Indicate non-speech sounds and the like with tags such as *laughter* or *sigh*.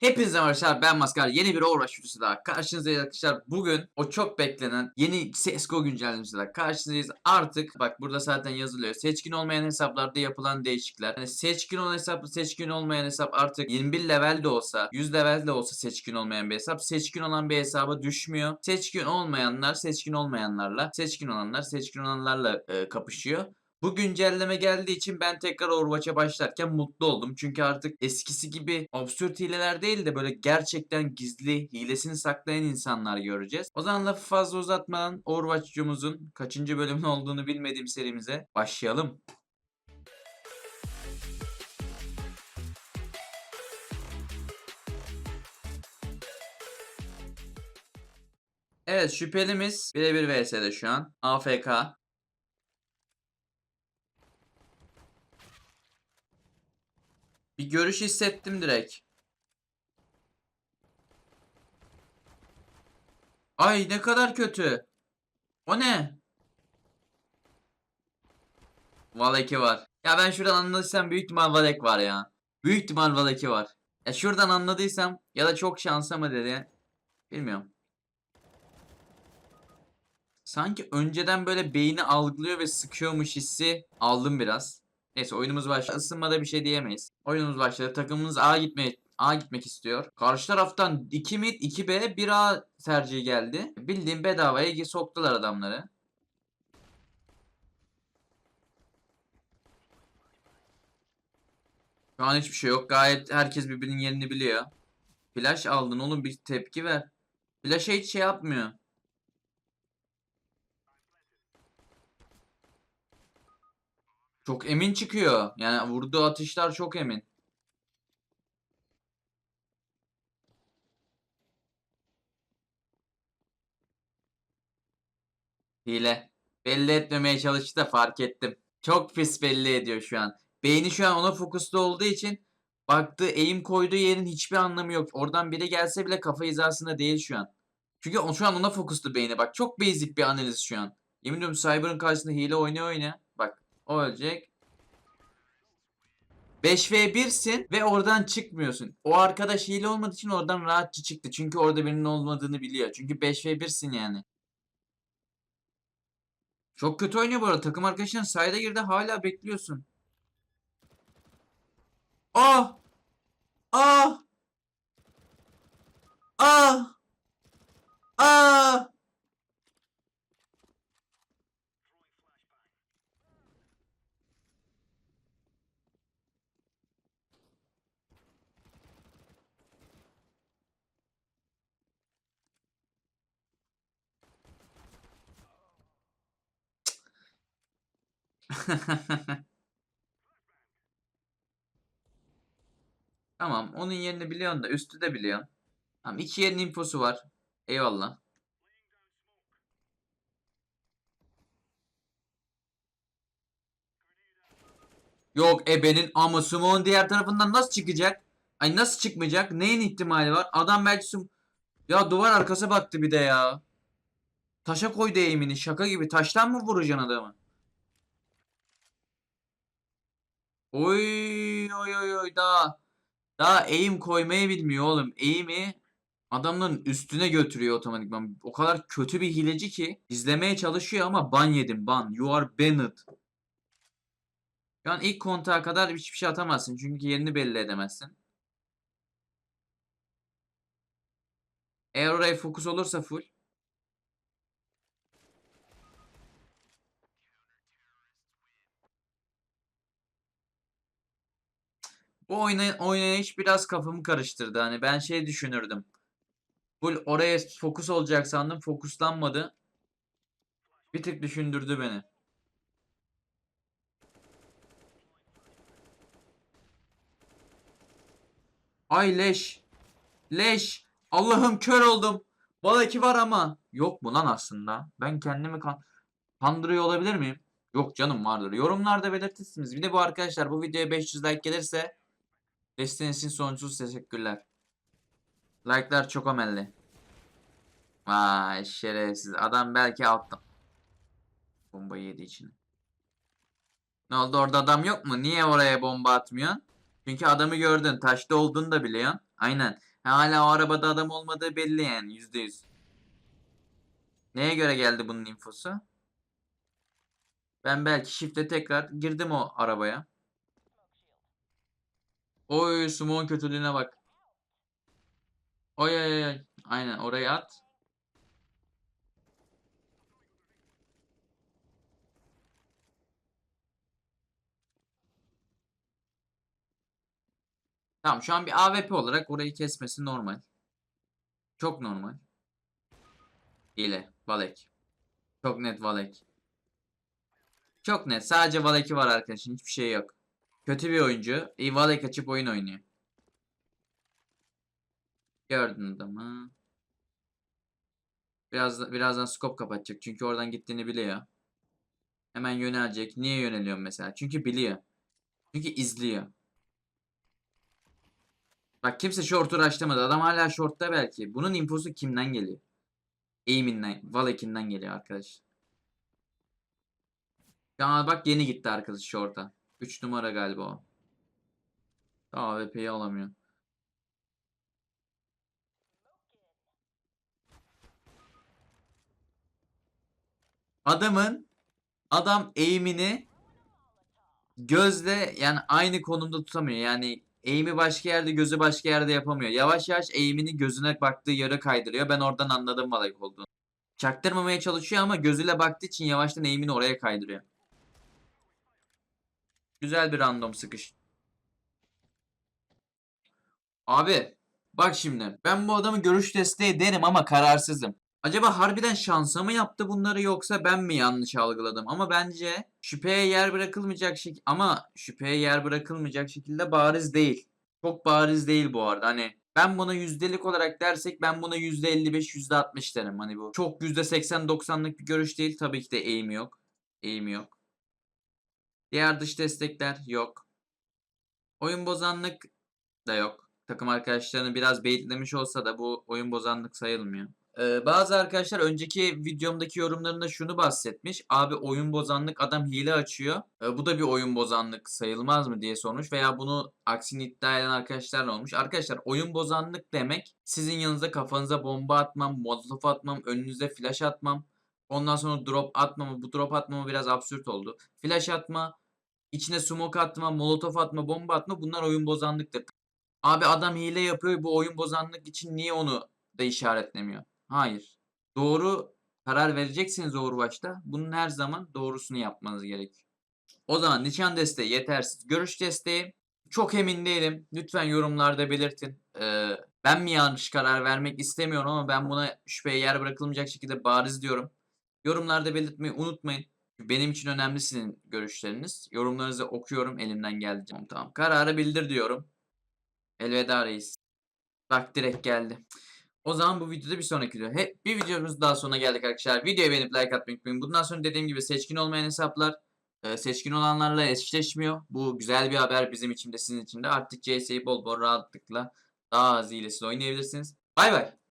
Hepinize arkadaşlar ben Maskar. Yeni bir Overwatch videosu daha karşınızdayız arkadaşlar. Bugün o çok beklenen yeni CSGO güncellemesi daha karşınızdayız. Artık bak burada zaten yazılıyor. Seçkin olmayan hesaplarda yapılan değişiklikler. Yani seçkin olan hesap seçkin olmayan hesap artık 21 level de olsa 100 level de olsa seçkin olmayan bir hesap. Seçkin olan bir hesaba düşmüyor. Seçkin olmayanlar seçkin olmayanlarla seçkin olanlar seçkin olanlarla e, kapışıyor bu güncelleme geldiği için ben tekrar Overwatch'a başlarken mutlu oldum. Çünkü artık eskisi gibi absürt hileler değil de böyle gerçekten gizli hilesini saklayan insanlar göreceğiz. O zaman lafı fazla uzatmadan Overwatch'cumuzun kaçıncı bölümün olduğunu bilmediğim serimize başlayalım. Evet şüphelimiz birebir vs'de şu an. AFK. Bir görüş hissettim direkt. Ay ne kadar kötü. O ne? Valeki var. Ya ben şuradan anladıysam büyük ihtimal Valek var ya. Büyük ihtimal Valeki var. Ya şuradan anladıysam ya da çok şansa mı dedi. Bilmiyorum. Sanki önceden böyle beyni algılıyor ve sıkıyormuş hissi aldım biraz. Neyse oyunumuz başladı. Isınmada bir şey diyemeyiz. Oyunumuz başladı. Takımımız A gitmeye A gitmek istiyor. Karşı taraftan 2 mid 2B 1 A tercihi geldi. Bildiğim bedavaya soktular adamları. Şu an hiçbir şey yok. Gayet herkes birbirinin yerini biliyor. Flash aldın oğlum bir tepki ver. Flash'a hiç şey yapmıyor. Çok emin çıkıyor. Yani vurduğu atışlar çok emin. Hile. Belli etmemeye çalıştı da fark ettim. Çok pis belli ediyor şu an. Beyni şu an ona fokuslu olduğu için baktığı eğim koyduğu yerin hiçbir anlamı yok. Oradan biri gelse bile kafa hizasında değil şu an. Çünkü şu an ona fokuslu beyni. Bak çok basic bir analiz şu an. Yemin ediyorum Cyber'ın karşısında hile oynaya oynaya. O ölecek. 5v1'sin ve oradan çıkmıyorsun. O arkadaş hile olmadığı için oradan rahatça çıktı. Çünkü orada birinin olmadığını biliyor. Çünkü 5v1'sin yani. Çok kötü oynuyor bu arada. Takım arkadaşların sayda girdi hala bekliyorsun. Ah! Ah! Ah! Ah! *laughs* Tamam onun yerini biliyorsun da üstü de biliyorsun. Tamam iki yerin infosu var. Eyvallah. Yok ebenin ama Sumo'nun diğer tarafından nasıl çıkacak? Ay nasıl çıkmayacak? Neyin ihtimali var? Adam belki Sum... Ya duvar arkası baktı bir de ya. Taşa koydu eğimini şaka gibi. Taştan mı vuracaksın adamı? Oy oy oy oy daha daha eğim koymayı bilmiyor oğlum. Eğimi adamların üstüne götürüyor otomatikman. O kadar kötü bir hileci ki izlemeye çalışıyor ama ban yedim ban. You are banned. Şu ilk kontağa kadar hiçbir şey atamazsın. Çünkü yerini belli edemezsin. Eğer oraya fokus olursa full. Bu oyna oynayış biraz kafamı karıştırdı. Hani ben şey düşünürdüm. Full oraya fokus olacak sandım. Fokuslanmadı. Bir tık düşündürdü beni. Ay leş. Leş. Allah'ım kör oldum. Balaki var ama. Yok mu lan aslında? Ben kendimi kan kandırıyor olabilir miyim? Yok canım vardır. Yorumlarda belirtirsiniz. Bir de bu arkadaşlar bu videoya 500 like gelirse Desteğiniz için sonsuz teşekkürler. Like'lar çok önemli. Vay şerefsiz. Adam belki altta. Bomba yedi içine. Ne oldu orada adam yok mu? Niye oraya bomba atmıyorsun? Çünkü adamı gördün. Taşta olduğunu da biliyorsun. Aynen. Hala o arabada adam olmadığı belli yani yüzde yüz. Neye göre geldi bunun infosu? Ben belki shiftle tekrar girdim o arabaya. Oy Smoke'un kötülüğüne bak. Oy oy oy. Aynen oraya at. Tamam şu an bir AWP olarak orayı kesmesi normal. Çok normal. Hile. Valek. Çok net Valek. Çok net. Sadece Valek'i var arkadaşın. Hiçbir şey yok. Kötü bir oyuncu. İyi Valek açıp oyun oynuyor. Gördün adamı. Biraz, birazdan scope kapatacak. Çünkü oradan gittiğini biliyor. Hemen yönelecek. Niye yöneliyorum mesela? Çünkü biliyor. Çünkü izliyor. Bak kimse short'u rushlamadı. Adam hala short'ta belki. Bunun infosu kimden geliyor? Aim'inden, Valek'inden geliyor arkadaş. Ya bak yeni gitti arkadaş short'a. 3 numara galiba o. AWP'yi alamıyor. Adamın adam eğimini gözle yani aynı konumda tutamıyor. Yani eğimi başka yerde gözü başka yerde yapamıyor. Yavaş yavaş eğimini gözüne baktığı yere kaydırıyor. Ben oradan anladım Valek olduğunu. Çaktırmamaya çalışıyor ama gözüyle baktığı için yavaştan eğimini oraya kaydırıyor. Güzel bir random sıkış. Abi bak şimdi ben bu adamı görüş desteği derim ama kararsızım. Acaba harbiden şansa mı yaptı bunları yoksa ben mi yanlış algıladım? Ama bence şüpheye yer bırakılmayacak şekilde ama şüpheye yer bırakılmayacak şekilde bariz değil. Çok bariz değil bu arada. Hani ben buna yüzdelik olarak dersek ben buna yüzde 55 yüzde 60 derim. Hani bu çok yüzde 80 90'lık bir görüş değil. Tabii ki de eğimi yok. Eğimi yok. Diğer dış destekler yok. Oyun bozanlık da yok. Takım arkadaşlarını biraz beyitlemiş olsa da bu oyun bozanlık sayılmıyor. Ee, bazı arkadaşlar önceki videomdaki yorumlarında şunu bahsetmiş. Abi oyun bozanlık adam hile açıyor. Ee, bu da bir oyun bozanlık sayılmaz mı diye sormuş. Veya bunu aksini iddia eden arkadaşlar olmuş. Arkadaşlar oyun bozanlık demek sizin yanınıza kafanıza bomba atmam, molotof atmam, önünüze flash atmam. Ondan sonra drop atmama. Bu drop atmama biraz absürt oldu. Flash atma, içine smoke atma, molotof atma, bomba atma bunlar oyun bozanlıktır. Abi adam hile yapıyor bu oyun bozanlık için niye onu da işaretlemiyor? Hayır. Doğru karar vereceksiniz Overwatch'ta. Bunun her zaman doğrusunu yapmanız gerekiyor. O zaman nişan desteği yetersiz. Görüş desteği çok emin değilim. Lütfen yorumlarda belirtin. Ee, ben mi yanlış karar vermek istemiyorum ama ben buna şüpheye yer bırakılmayacak şekilde bariz diyorum. Yorumlarda belirtmeyi unutmayın. Benim için önemli sizin görüşleriniz. Yorumlarınızı okuyorum elimden geldiğince. Tamam, tamam. Kararı bildir diyorum. Elveda reis. Bak direkt geldi. O zaman bu videoda bir sonraki video. Hep bir videomuz daha sonuna geldik arkadaşlar. Videoyu beğenip like atmayı unutmayın. Bundan sonra dediğim gibi seçkin olmayan hesaplar e, seçkin olanlarla eşleşmiyor. Bu güzel bir haber bizim için de sizin için de. Artık CS'yi bol bol rahatlıkla daha az hilesiz oynayabilirsiniz. Bay bay.